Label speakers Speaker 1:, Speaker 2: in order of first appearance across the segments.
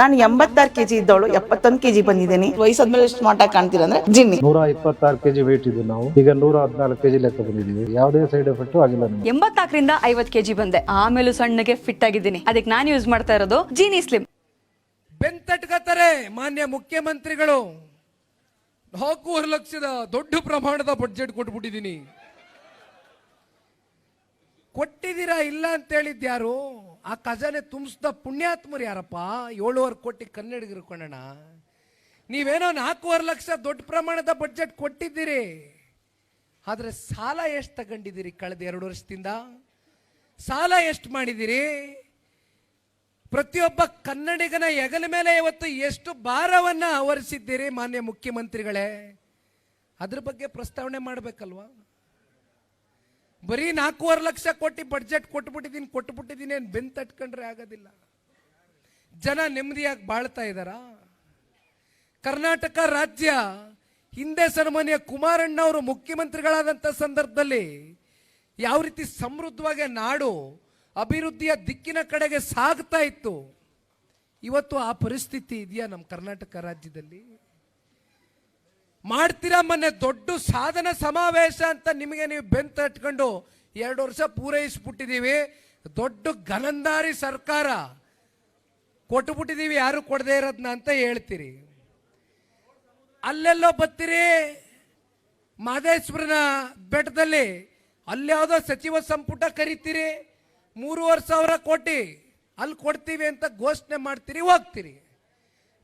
Speaker 1: ನಾನು ಎಂಬತ್ತಾರು ಕೆಜಿ ಇದ್ದವಳು ಎಪ್ಪತ್ತೊಂದು ಕೆಜಿ ಬಂದಿದ್ದೀನಿ. ವಯಸ್ಸಾದ್ಮೇಲೆ ಎಷ್ಟು ಸ್ಮಾರ್ಟ್ ಆಗಿ ಕಾಣ್ತೀರ ಅಂದ್ರೆ ಜಿನ್ನಿ.
Speaker 2: ನೂರ ಇಪ್ಪತ್ತಾರು ಕೆಜಿ ವೇಟ್ ಇದ್ದು ನಾವು. ಈಗ ನೂರ ಹದಿನಾಲ್ಕು ಕೆಜಿ ಲೆಕ್ಕ ಬಂದಿದ್ದೀವಿ. ಯಾವುದೇ ಸೈಡ್ ಎಫೆಕ್ಟ್ ಆಗಿಲ್ಲ ಎಂಬತ್ತಾಕರಿಂದ
Speaker 3: ಎಂಬತ್ನಾಲ್ಕರಿಂದ ಐವತ್ ಕೆಜಿ ಬಂದೆ. ಆಮೇಲೆ ಸಣ್ಣಗೆ ಫಿಟ್ ಆಗಿದ್ದೀನಿ. ಅದಕ್ಕೆ ನಾನು ಯೂಸ್ ಮಾಡ್ತಾ ಇರೋದು ಜೀನಿ ಸ್ಲಿಮ್
Speaker 4: ಬೆಂತಟ್ಕತ್ತಾರೆ ಮಾನ್ಯ ಮುಖ್ಯಮಂತ್ರಿಗಳು. ನಾಲ್ಕೂವರೆ ಲಕ್ಷದ ದೊಡ್ಡ ಪ್ರಮಾಣದ ಬಡ್ಜೆಟ್ ಕೊಟ್ಬಿಟ್ಟಿದ್ದೀನಿ. ಕೊಟ್ಟಿದ್ದೀರಾ ಇಲ್ಲ ಅಂತ ಹೇಳಿದ್ಯಾರು ಆ ಖಜಾನೆ ತುಂಬಿಸ್ದ ಪುಣ್ಯಾತ್ಮರು ಯಾರಪ್ಪ? ಏಳುವರೆ ಕೋಟಿ ಕನ್ನಡಿಗರು ಕೊಡೋಣ ನೀವೇನೋ ನಾಲ್ಕೂವರೆ ಲಕ್ಷ ದೊಡ್ಡ ಪ್ರಮಾಣದ ಬಜೆಟ್ ಕೊಟ್ಟಿದ್ದೀರಿ. ಆದರೆ ಸಾಲ ಎಷ್ಟು ತಗೊಂಡಿದ್ದೀರಿ ಕಳೆದ ಎರಡು ವರ್ಷದಿಂದ? ಸಾಲ ಎಷ್ಟು ಮಾಡಿದ್ದೀರಿ? ಪ್ರತಿಯೊಬ್ಬ ಕನ್ನಡಿಗನ ಹೆಗಲ ಮೇಲೆ ಇವತ್ತು ಎಷ್ಟು ಭಾರವನ್ನು ಆವರಿಸಿದ್ದೀರಿ ಮಾನ್ಯ ಮುಖ್ಯಮಂತ್ರಿಗಳೇ? ಅದ್ರ ಬಗ್ಗೆ ಪ್ರಸ್ತಾವನೆ ಮಾಡಬೇಕಲ್ವಾ? ಬರೀ ನಾಲ್ಕೂವರೆ ಲಕ್ಷ ಕೋಟಿ ಬಡ್ಜೆಟ್ ಕೊಟ್ಬಿಟ್ಟಿದ್ದೀನಿ ಕೊಟ್ಬಿಟ್ಟಿದ್ದೀನಿ ಏನು ಬೆನ್ ತಟ್ಕೊಂಡ್ರೆ ಆಗೋದಿಲ್ಲ. ಜನ ನೆಮ್ಮದಿಯಾಗಿ ಬಾಳ್ತಾ ಇದ್ದಾರಾ ಕರ್ನಾಟಕ ರಾಜ್ಯ ಹಿಂದೆ ಸನ್ಮಾನ್ಯ ಕುಮಾರಣ್ಣ ಅವರು ಮುಖ್ಯಮಂತ್ರಿಗಳಾದಂಥ ಸಂದರ್ಭದಲ್ಲಿ ಯಾವ ರೀತಿ ಸಮೃದ್ಧವಾಗಿ ನಾಡು ಅಭಿವೃದ್ಧಿಯ ದಿಕ್ಕಿನ ಕಡೆಗೆ ಸಾಗ್ತಾ ಇತ್ತು, ಇವತ್ತು ಆ ಪರಿಸ್ಥಿತಿ ಇದೆಯಾ ನಮ್ಮ ಕರ್ನಾಟಕ ರಾಜ್ಯದಲ್ಲಿ? ಮಾಡ್ತೀರಾ ಮೊನ್ನೆ ದೊಡ್ಡ ಸಾಧನ ಸಮಾವೇಶ ಅಂತ ನಿಮಗೆ ನೀವು ಬೆಂತ ಇಟ್ಕೊಂಡು ಎರಡು ವರ್ಷ ಪೂರೈಸ್ಬಿಟ್ಟಿದ್ದೀವಿ. ದೊಡ್ಡ ಗಲಂದಾರಿ ಸರ್ಕಾರ. ಕೊಟ್ಬಿಟ್ಟಿದ್ದೀವಿ, ಯಾರು ಕೊಡದೇ ಇರೋದನ್ನ ಅಂತ ಹೇಳ್ತೀರಿ. ಅಲ್ಲೆಲ್ಲೋ ಬತ್ತೀರಿ ಮಾದೇಶ್ವರನ ಬೆಟ್ಟದಲ್ಲಿ. ಅಲ್ಯಾವುದೋ ಸಚಿವ ಸಂಪುಟ ಕರಿತೀರಿ. ಮೂರುವರೆ ಸಾವಿರ ಕೋಟಿ. ಅಲ್ಲಿ ಕೊಡ್ತೀವಿ ಅಂತ ಘೋಷಣೆ ಮಾಡ್ತೀರಿ, ಹೋಗ್ತೀರಿ.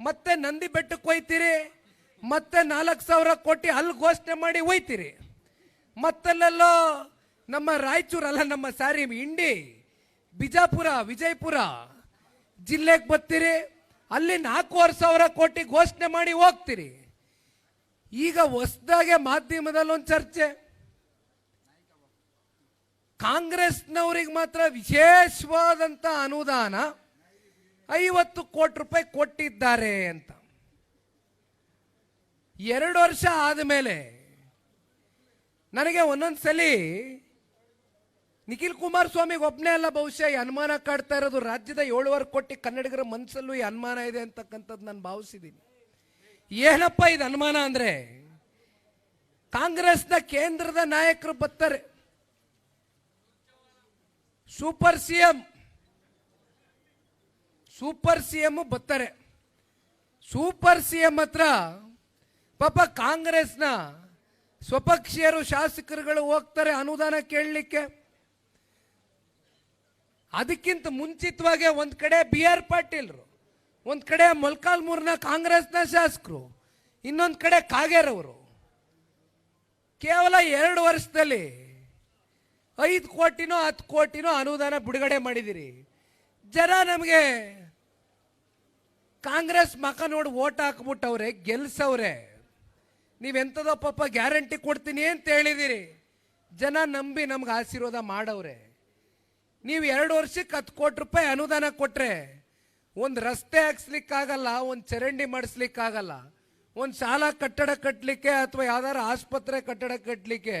Speaker 4: ಮತ್ತೆ ನಂದಿ ಬೆಟ್ಟಕ್ಕೆ ಹೋಯ್ತೀರಿ. ಮತ್ತೆ ನಾಲ್ಕು ಸಾವಿರ ಕೋಟಿ ಅಲ್ಲಿ ಘೋಷಣೆ ಮಾಡಿ ಹೋಯ್ತೀರಿ ಮತ್ತಲ್ಲೆಲ್ಲೋ ನಮ್ಮ ರಾಯಚೂರು ಅಲ್ಲ, ನಮ್ಮ ಸಾರಿ ಇಂಡಿ ಬಿಜಾಪುರ, ವಿಜಯಪುರ ಜಿಲ್ಲೆಗೆ ಬರ್ತೀರಿ. ಅಲ್ಲಿ ನಾಲ್ಕೂವರೆ ಸಾವಿರ ಕೋಟಿ ಘೋಷಣೆ ಮಾಡಿ ಹೋಗ್ತೀರಿ. ಈಗ ಹೊಸದಾಗೆ ಮಾಧ್ಯಮದಲ್ಲಿ ಒಂದು ಚರ್ಚೆ. ಕಾಂಗ್ರೆಸ್ನವ್ರಿಗೆ ಮಾತ್ರ ವಿಶೇಷವಾದಂಥ ಅನುದಾನ ಐವತ್ತು ಕೋಟಿ ರೂಪಾಯಿ ಕೊಟ್ಟಿದ್ದಾರೆ ಅಂತ. ಎರಡು ವರ್ಷ ಆದಮೇಲೆ ನನಗೆ ಒಂದೊಂದ್ಸಲಿ ನಿಖಿಲ್ ಕುಮಾರಸ್ವಾಮಿಗೆ ಒಬ್ಬನೇ ಅಲ್ಲ ಬಹುಶಃ ಈ ಅನುಮಾನ ಕಾಡ್ತಾ ಇರೋದು. ರಾಜ್ಯದ ಏಳುವರೆ ಕೋಟಿ ಕನ್ನಡಿಗರ ಮನಸ್ಸಲ್ಲೂ ಈ ಅನುಮಾನ ಇದೆ ಅಂತಕ್ಕಂಥದ್ದು ನಾನು ಭಾವಿಸಿದ್ದೀನಿ. ಏನಪ್ಪ ಇದು ಅನುಮಾನ ಅಂದ್ರೆ? ಕಾಂಗ್ರೆಸ್ನ ಕೇಂದ್ರದ ನಾಯಕರು ಬರ್ತಾರೆ. Super C M super C M ಬರ್ತಾರೆ. ಸೂಪರ್ ಸಿ ಎಂ ಹತ್ರ ಪಾಪ ಕಾಂಗ್ರೆಸ್ನ ಸ್ವಪಕ್ಷೀಯರು ಶಾಸಕರುಗಳು ಹೋಗ್ತಾರೆ ಅನುದಾನ ಕೇಳಲಿಕ್ಕೆ. ಅದಕ್ಕಿಂತ ಮುಂಚಿತವಾಗಿ ಒಂದು ಕಡೆ ಬಿ ಆರ್ ಪಾಟೀಲ್ರು, ಒಂದು ಕಡೆ ಮೊಲ್ಕಾಲ್ಮೂರ್ನ ಕಾಂಗ್ರೆಸ್ನ ಶಾಸಕರು, ಇನ್ನೊಂದು ಕಡೆ ಕಾಗೇರವರು. ಕೇವಲ ಎರಡು ವರ್ಷದಲ್ಲಿ ಐದು ಕೋಟಿನೋ ಹತ್ತು ಕೋಟಿನೋ ಅನುದಾನ ಬಿಡುಗಡೆ ಮಾಡಿದಿರಿ. ಜನ ನಮಗೆ ಕಾಂಗ್ರೆಸ್ ಮಕ ನೋಡಿ ಓಟ್ ಹಾಕ್ಬಿಟ್ಟವ್ರೆ, ಗೆಲ್ಸವ್ರೆ. ನೀವೆಂಥದೋ ಪಾಪ ಗ್ಯಾರಂಟಿ ಕೊಡ್ತೀನಿ ಅಂತ ಹೇಳಿದಿರಿ. ಜನ ನಂಬಿ ನಮ್ಗೆ ಆಶೀರ್ವಾದ ಮಾಡವ್ರೆ. ನೀವು ಎರಡು ವರ್ಷಕ್ಕೆ ಹತ್ತು ಕೋಟಿ ರೂಪಾಯಿ ಅನುದಾನ ಕೊಟ್ಟರೆ ಒಂದು ರಸ್ತೆ ಹಾಕ್ಸ್ಲಿಕ್ಕಾಗಲ್ಲ, ಒಂದು ಚರಂಡಿ ಮಾಡಿಸ್ಲಿಕ್ಕಾಗಲ್ಲ, ಒಂದು ಶಾಲಾ ಕಟ್ಟಡ ಕಟ್ಟಲಿಕ್ಕೆ ಅಥವಾ ಯಾವ್ದಾರು ಆಸ್ಪತ್ರೆ ಕಟ್ಟಡ ಕಟ್ಟಲಿಕ್ಕೆ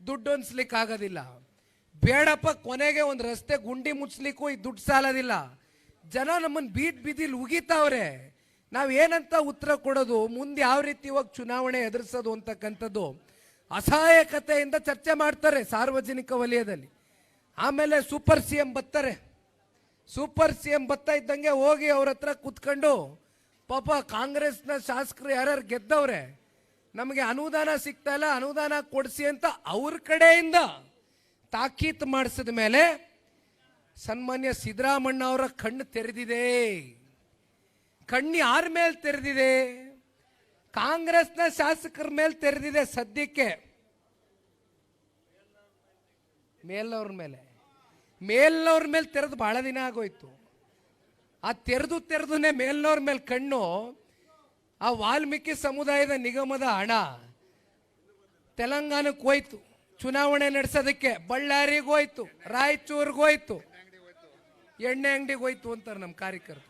Speaker 4: ದುಡ್ಡು ಹೊಂದ್ಸ್ಲಿಕ್ಕೆ ಆಗೋದಿಲ್ಲ ಬೇಡಪ್ಪ ಕೊನೆಗೆ ಒಂದು ರಸ್ತೆ ಗುಂಡಿ ಮುಚ್ಚಲಿಕ್ಕೂ ಈ ದುಡ್ಡು ಸಾಲೋದಿಲ್ಲ. ಜನ ನಮ್ಮನ್ನು ಬೀಟ್ ಬೀದಿಲಿ ಉಗಿತಾವ್ರೆ. ನಾವು ಏನಂತ ಉತ್ತರ ಕೊಡೋದು, ಮುಂದೆ ಯಾವ ರೀತಿ ಇವಾಗ ಚುನಾವಣೆ ಎದುರಿಸೋದು ಅಂತಕ್ಕಂಥದ್ದು ಅಸಹಾಯಕತೆಯಿಂದ ಚರ್ಚೆ ಮಾಡ್ತಾರೆ ಸಾರ್ವಜನಿಕ ವಲಯದಲ್ಲಿ. ಆಮೇಲೆ ಸೂಪರ್ ಸಿ ಎಂ ಬತ್ತಾರೆ ಸೂಪರ್ ಸಿ ಎಂ ಬರ್ತಾ ಇದ್ದಂಗೆ ಹೋಗಿ ಅವ್ರ ಹತ್ರ ಕುತ್ಕೊಂಡು, ಪಾಪ ಕಾಂಗ್ರೆಸ್ನ ಶಾಸಕರು ಯಾರ್ಯಾರು ಗೆದ್ದವ್ರೆ, ನಮಗೆ ಅನುದಾನ ಸಿಗ್ತಾ ಇಲ್ಲ, ಅನುದಾನ ಕೊಡಿಸಿ ಅಂತ ಅವ್ರ ಕಡೆಯಿಂದ ತಾಕೀತು ಮಾಡಿಸಿದ ಮೇಲೆ ಸನ್ಮಾನ್ಯ ಸಿದ್ದರಾಮಣ್ಣ ಅವರ ಕಣ್ಣು ತೆರೆದಿದೆ. ಕಣ್ಣು ಯಾರ ಮೇಲೆ ತೆರೆದಿದೆ? ಕಾಂಗ್ರೆಸ್ನ ಶಾಸಕರ ಮೇಲೆ ತೆರೆದಿದೆ ಸದ್ಯಕ್ಕೆ. ಮೇಲ್ನವ್ರ ಮೇಲೆ. ಮೇಲ್ನವ್ರ ಮೇಲೆ ತೆರೆದು ಬಹಳ ದಿನ ಆಗೋಯ್ತು. ಆ ತೆರೆದು ತೆರೆದುನೇ ಮೇಲ್ನವ್ರ ಮೇಲೆ ಕಣ್ಣು, ಆ ವಾಲ್ಮೀಕಿ ಸಮುದಾಯದ ನಿಗಮದ ಹಣ. ತೆಲಂಗಾಣಕ್ಕೆ ಹೋಯ್ತು. ಚುನಾವಣೆ ನಡೆಸೋದಕ್ಕೆ ಬಳ್ಳಾರಿಗೆ ಹೋಯ್ತು, ರಾಯಚೂರಿಗೆ ಹೋಯ್ತು. ಎಣ್ಣೆ ಅಂಗಡಿಗೆ ಹೋಯ್ತು ಅಂತಾರೆ ನಮ್ಮ ಕಾರ್ಯಕರ್ತರು.